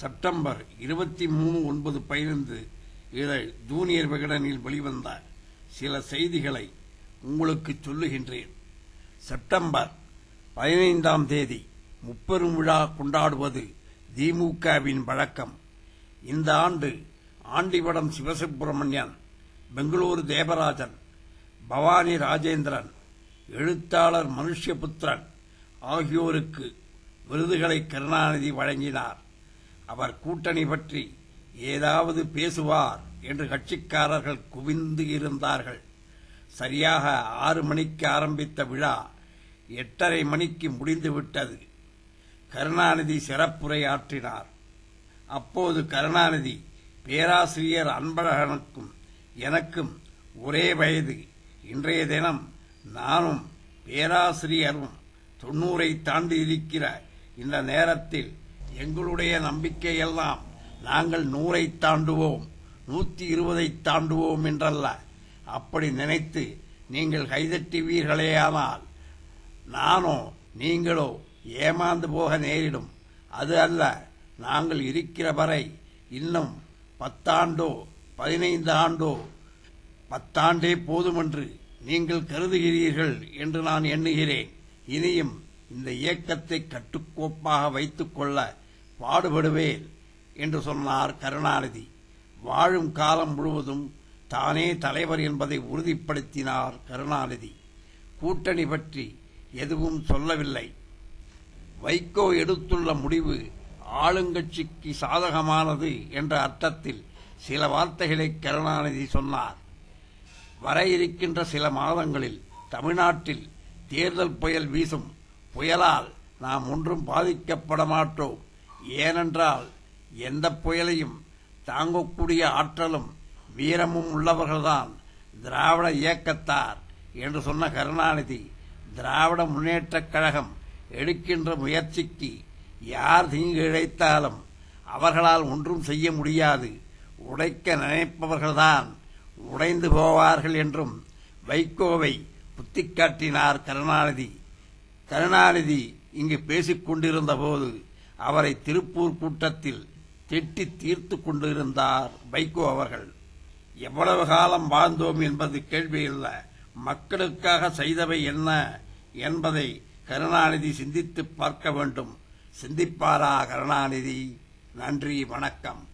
September இருபத்தி மூணு ஒன்பது பதினைந்து இதழ் ஜூனியர் விகடனில் வெளிவந்த சில செய்திகளை உங்களுக்கு சொல்லுகின்றேன். செப்டம்பர் பதினைந்தாம் தேதி முப்பெரும் விழா கொண்டாடுவது திமுகவின் வழக்கம். இந்த ஆண்டு ஆண்டிவடம் சிவசுப்பிரமணியன் பெங்களூரு தேவராஜன் பவானி ராஜேந்திரன் எழுத்தாளர் மனுஷ்யபுத்திரன் ஆகியோருக்கு விருதுகளை கருணாநிதி வழங்கினார். அவர் கூட்டணி பற்றி ஏதாவது பேசுவார் என்று கட்சிக்காரர்கள் குவிந்து இருந்தார்கள். சரியாக ஆறு மணிக்கு ஆரம்பித்த விழா எட்டரை மணிக்கு முடிந்துவிட்டது. கருணாநிதி சிறப்புரையாற்றினார். அப்போது கருணாநிதி பேராசிரியர் அன்பழகனுக்கும் எனக்கும் ஒரே வயது. இன்றைய தினம் நானும் பேராசிரியரும் தொண்ணூறை தாண்டி இருக்கிற இந்த நேரத்தில் எங்களுடைய நம்பிக்கையெல்லாம் நாங்கள் நூறை தாண்டுவோம் நூற்றி இருபதை தாண்டுவோம் என்றல்ல. அப்படி நினைத்து நீங்கள் கைதட்டுவீர்களேயானால் நானோ நீங்களோ ஏமாந்து போக நேரிடும். அது அல்ல நாங்கள் இருக்கிற வரை இன்னும் பத்தாண்டோ பதினைந்து ஆண்டோ பத்தாண்டே போதுமென்று நீங்கள் கருதுகிறீர்கள் என்று நான் எண்ணுகிறேன். இனியும் இந்த இயக்கத்தை கட்டுக்கோப்பாக வைத்துக்கொள்ள பாடுபடுவேன் என்று சொன்னார் கருணாநிதி. வாழும் காலம் முழுவதும் தானே தலைவர் என்பதை உறுதிப்படுத்தினார் கருணாநிதி. கூட்டணி பற்றி எதுவும் சொல்லவில்லை. வைகோ எடுத்துள்ள முடிவு ஆளுங்கட்சிக்கு சாதகமானது என்ற அர்த்தத்தில் சில வார்த்தைகளை கருணாநிதி சொன்னார். வர இருக்கின்ற சில மாதங்களில் தமிழ்நாட்டில் தேர்தல் புயல் வீசும். புயலால் நாம் ஒன்றும் பாதிக்கப்பட மாட்டோம். ஏனென்றால் எந்த புயலையும் தாங்கக்கூடிய ஆற்றலும் வீரமும் உள்ளவர்கள்தான் திராவிட இயக்கத்தார் என்று சொன்ன கருணாநிதி திராவிட முன்னேற்றக் கழகம் எடுக்கின்ற முயற்சிக்கு யார் தீங்கு இழைத்தாலும் அவர்களால் ஒன்றும் செய்ய முடியாது. உடைக்க நினைப்பவர்கள்தான் உடைந்து போவார்கள் என்றும் வைகோவை புத்திக்காட்டினார் கருணாநிதி. கருணாநிதி இங்கு பேசிக் கொண்டிருந்த போது அவரை திருப்பூர் கூட்டத்தில் திட்டி தீர்த்து கொண்டிருந்தார் வைகோ அவர்கள். எவ்வளவு காலம் வாழ்ந்தோம் என்பது கேள்வியல்ல. மக்களுக்காக செய்தவை என்ன என்பதை கருணாநிதி சிந்தித்து பார்க்க வேண்டும். சிந்திப்பாரா கருணாநிதி? நன்றி வணக்கம்.